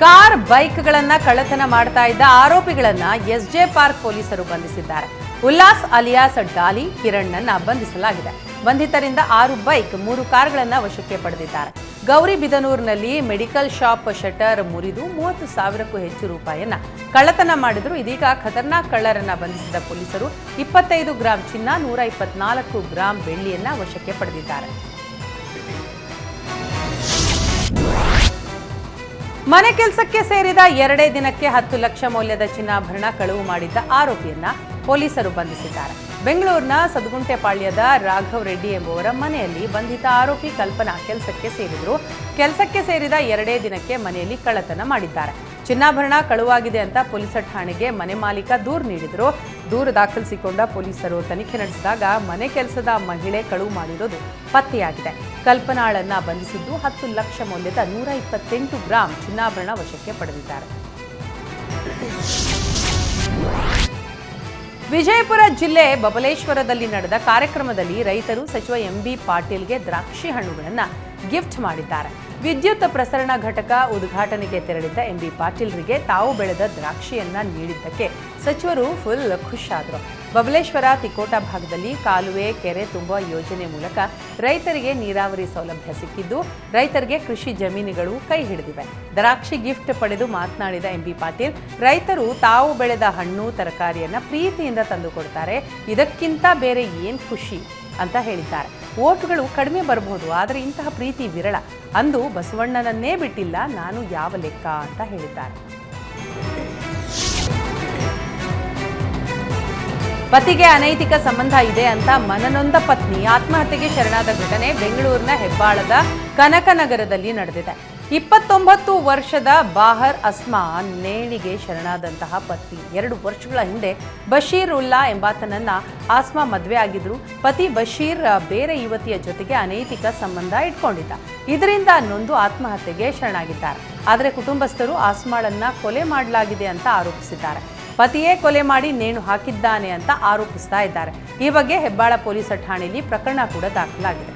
Car ಬೈಕ್ಗಳನ್ನ ಕಳ್ಳತನ ಮಾಡ್ತಾ ಇದ್ದ ಆರೋಪಿಗಳನ್ನ ಎಸ್ಜೆ ಪಾರ್ಕ್ ಪೊಲೀಸರು ಬಂಧಿಸಿದ್ದಾರೆ. ಉಲ್ಲಾಸ್ ಅಲಿಯಾಸ್ ಡಾಲಿ ಕಿರಣ್ನನ್ನ ಬಂಧಿಸಲಾಗಿದೆ. ಬಂಧಿತರಿಂದ ಆರು ಬೈಕ್, ಮೂರು ಕಾರ್ಗಳನ್ನ ವಶಕ್ಕೆ ಪಡೆದಿದ್ದಾರೆ. ಗೌರಿಬಿದನೂರಿನಲ್ಲಿ ಮೆಡಿಕಲ್ ಶಾಪ್ ಶಟರ್ ಮುರಿದು ಮೂವತ್ತು ಸಾವಿರಕ್ಕೂ ಹೆಚ್ಚು ರೂಪಾಯಿಯನ್ನ ಕಳ್ಳತನ ಮಾಡಿದ್ರು. ಇದೀಗ ಖತರ್ನಾಕ್ ಕಳ್ಳರನ್ನ ಬಂಧಿಸಿದ ಪೊಲೀಸರು ಇಪ್ಪತ್ತೈದು ಗ್ರಾಂ ಚಿನ್ನ, ನೂರ ಇಪ್ಪತ್ನಾಲ್ಕು ಗ್ರಾಂ ಬೆಳ್ಳಿಯನ್ನ ವಶಕ್ಕೆ ಪಡೆದಿದ್ದಾರೆ. ಮನೆ ಕೆಲಸಕ್ಕೆ ಸೇರಿದ ಎರಡೇ ದಿನಕ್ಕೆ ಹತ್ತು ಲಕ್ಷ ಮೌಲ್ಯದ ಚಿನ್ನಾಭರಣ ಕಳುವು ಮಾಡಿದ್ದ ಆರೋಪಿಯನ್ನ ಪೊಲೀಸರು ಬಂಧಿಸಿದ್ದಾರೆ. ಬೆಂಗಳೂರಿನ ಸದಗುಂಟೆಪಾಳ್ಯದ ರಾಘವ್ ರೆಡ್ಡಿ ಎಂಬುವರ ಮನೆಯಲ್ಲಿ ಬಂಧಿತ ಆರೋಪಿ ಕಲ್ಪನಾ ಕೆಲಸಕ್ಕೆ ಸೇರಿದ್ರು. ಕೆಲಸಕ್ಕೆ ಸೇರಿದ ಎರಡೇ ದಿನಕ್ಕೆ ಮನೆಯಲ್ಲಿ ಕಳ್ಳತನ ಮಾಡಿದ್ದಾರೆ. ಚಿನ್ನಾಭರಣ ಕಳುವಾಗಿದೆ ಅಂತ ಪೊಲೀಸರ ಠಾಣೆಗೆ ಮನೆ ಮಾಲೀಕ ದೂರು ನೀಡಿದರು. ದೂರು ದಾಖಲಿಸಿಕೊಂಡ ಪೊಲೀಸರು ತನಿಖೆ ನಡೆಸಿದಾಗ ಮನೆ ಕೆಲಸದ ಮಹಿಳೆ ಕಳುವು ಮಾಡಿರೋದು ಪತ್ತೆಯಾಗಿದೆ. ಕಲ್ಪನಾಳನ್ನ ಬಂಧಿಸಿದ್ದು ಹತ್ತು ಲಕ್ಷ ಮೌಲ್ಯದ ನೂರ ಇಪ್ಪತ್ತೆಂಟು ಗ್ರಾಂ ಚಿನ್ನಾಭರಣ ವಶಕ್ಕೆ ಪಡೆದಿದ್ದಾರೆ. ವಿಜಯಪುರ ಜಿಲ್ಲೆ ಬಬಲೇಶ್ವರದಲ್ಲಿ ನಡೆದ ಕಾರ್ಯಕ್ರಮದಲ್ಲಿ ರೈತರು ಸಚಿವ ಎಂಬಿ ಪಾಟೀಲ್ಗೆ ದ್ರಾಕ್ಷಿ ಹಣ್ಣುಗಳನ್ನು ಗಿಫ್ಟ್ ಮಾಡಿದ್ದಾರೆ. ವಿದ್ಯುತ್ ಪ್ರಸರಣ ಘಟಕ ಉದ್ಘಾಟನೆಗೆ ತೆರಳಿದ್ದ ಎಂಬಿ ಪಾಟೀಲ್ರಿಗೆ ತಾವು ಬೆಳೆದ ದ್ರಾಕ್ಷಿಯನ್ನ ನೀಡಿದ್ದಕ್ಕೆ ಸಚಿವರು ಫುಲ್ ಖುಷಾದರು ಬಬಲೇಶ್ವರ ತಿಕೋಟ ಭಾಗದಲ್ಲಿ ಕಾಲುವೆ, ಕೆರೆ ತುಂಬುವ ಯೋಜನೆ ಮೂಲಕ ರೈತರಿಗೆ ನೀರಾವರಿ ಸೌಲಭ್ಯ ಸಿಕ್ಕಿದ್ದು, ರೈತರಿಗೆ ಕೃಷಿ ಜಮೀನುಗಳು ಕೈ ಹಿಡಿದಿವೆ. ದ್ರಾಕ್ಷಿ ಗಿಫ್ಟ್ ಪಡೆದು ಮಾತನಾಡಿದ ಎಂಬಿ ಪಾಟೀಲ್, ರೈತರು ತಾವು ಬೆಳೆದ ಹಣ್ಣು, ತರಕಾರಿಯನ್ನು ಪ್ರೀತಿಯಿಂದ ತಂದುಕೊಡ್ತಾರೆ ಇದಕ್ಕಿಂತ ಬೇರೆ ಏನು ಖುಷಿ? ಅಂತ ಹೇಳಿದ್ದಾರೆ. ಓಟುಗಳು ಕಡಿಮೆ ಬರಬಹುದು ಆದರೆ ಇಂತಹ ಪ್ರೀತಿ ವಿರಳ. ಅಂದು ಬಸವಣ್ಣನನ್ನೇ ಬಿಟ್ಟಿಲ್ಲ, ನಾನು ಯಾವ ಲೆಕ್ಕ ಅಂತ ಹೇಳಿದ್ದಾರೆ. ಪತಿಗೆ ಅನೈತಿಕ ಸಂಬಂಧ ಇದೆ ಅಂತ ಮನನೊಂದ ಪತ್ನಿ ಆತ್ಮಹತ್ಯೆಗೆ ಶರಣಾದ ಘಟನೆ ಬೆಂಗಳೂರಿನ ಹೆಬ್ಬಾಳದ ಕನಕನಗರದಲ್ಲಿ ನಡೆದಿದೆ. ಇಪ್ಪತ್ತೊಂಬತ್ತು ವರ್ಷದ ಬಾಹರ್ ಅಸ್ಮಾ ನೇಣಿಗೆ ಶರಣಾದಂತಹ ಪತ್ನಿ. ಎರಡು ವರ್ಷಗಳ ಹಿಂದೆ ಬಶೀರ್ ಉಲ್ಲಾ ಎಂಬಾತನನ್ನ ಆಸ್ಮಾ ಮದುವೆ ಆಗಿದ್ರು. ಪತಿ ಬಶೀರ್ ಬೇರೆ ಯುವತಿಯ ಜೊತೆಗೆ ಅನೈತಿಕ ಸಂಬಂಧ ಇಟ್ಕೊಂಡಿದ್ದ. ಇದರಿಂದ ನೊಂದು ಆತ್ಮಹತ್ಯೆಗೆ ಶರಣಾಗಿದ್ದಾರೆ. ಆದರೆ ಕುಟುಂಬಸ್ಥರು ಆಸ್ಮಾಳನ್ನ ಕೊಲೆ ಮಾಡಲಾಗಿದೆ ಅಂತ ಆರೋಪಿಸಿದ್ದಾರೆ. ಪತಿಯೇ ಕೊಲೆ ಮಾಡಿ ನೇಣು ಹಾಕಿದ್ದಾನೆ ಅಂತ ಆರೋಪಿಸ್ತಾ ಇದ್ದಾರೆ. ಈ ಬಗ್ಗೆ ಹೆಬ್ಬಾಳ ಪೊಲೀಸರ ಠಾಣೆಯಲ್ಲಿ ಪ್ರಕರಣ ಕೂಡ ದಾಖಲಾಗಿದೆ.